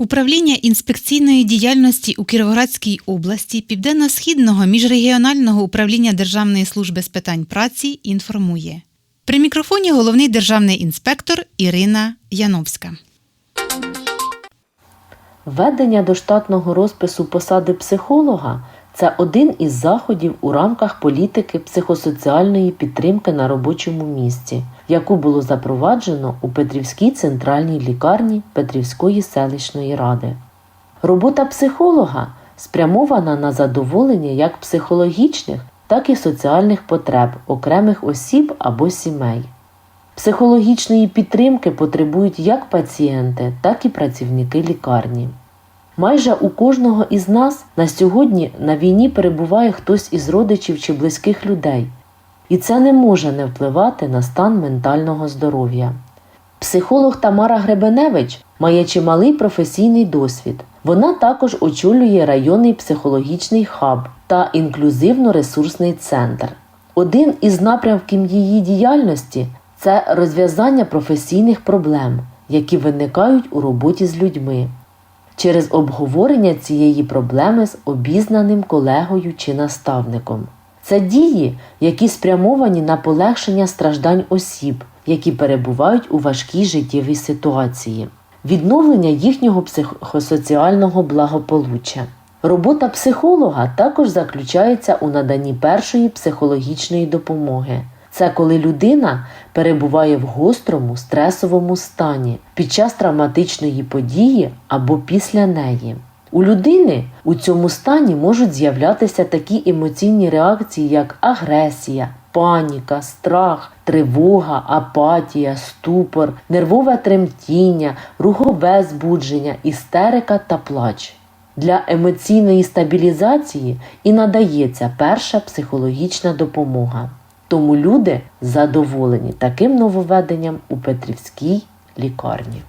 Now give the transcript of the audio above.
Управління інспекційної діяльності у Кіровоградській області Південно-Східного міжрегіонального управління Державної служби з питань праці інформує. При мікрофоні головний державний інспектор Ірина Яновська. Введення до штатного розпису посади психолога це один із заходів у рамках політики психосоціальної підтримки на робочому місці, яку було запроваджено у Петрівській центральній лікарні Петрівської селищної ради. Робота психолога спрямована на задоволення як психологічних, так і соціальних потреб окремих осіб або сімей. Психологічної підтримки потребують як пацієнти, так і працівники лікарні. Майже у кожного із нас на сьогодні на війні перебуває хтось із родичів чи близьких людей, і це не може не впливати на стан ментального здоров'я. Психолог Тамара Гребеневич має чималий професійний досвід. Вона також очолює районний психологічний хаб та інклюзивно-ресурсний центр. Один із напрямків її діяльності це розв'язання професійних проблем, які виникають у роботі з людьми через обговорення цієї проблеми з обізнаним колегою чи наставником. Це дії, які спрямовані на полегшення страждань осіб, які перебувають у важкій життєвій ситуації, відновлення їхнього психосоціального благополуччя. Робота психолога також заключається у наданні першої психологічної допомоги. Це коли людина перебуває в гострому стресовому стані під час травматичної події або після неї. У людини у цьому стані можуть з'являтися такі емоційні реакції, як агресія, паніка, страх, тривога, апатія, ступор, нервове тремтіння, рухове збудження, істерика та плач. Для емоційної стабілізації і надається перша психологічна допомога. Тому люди задоволені таким нововведенням у Петрівській лікарні.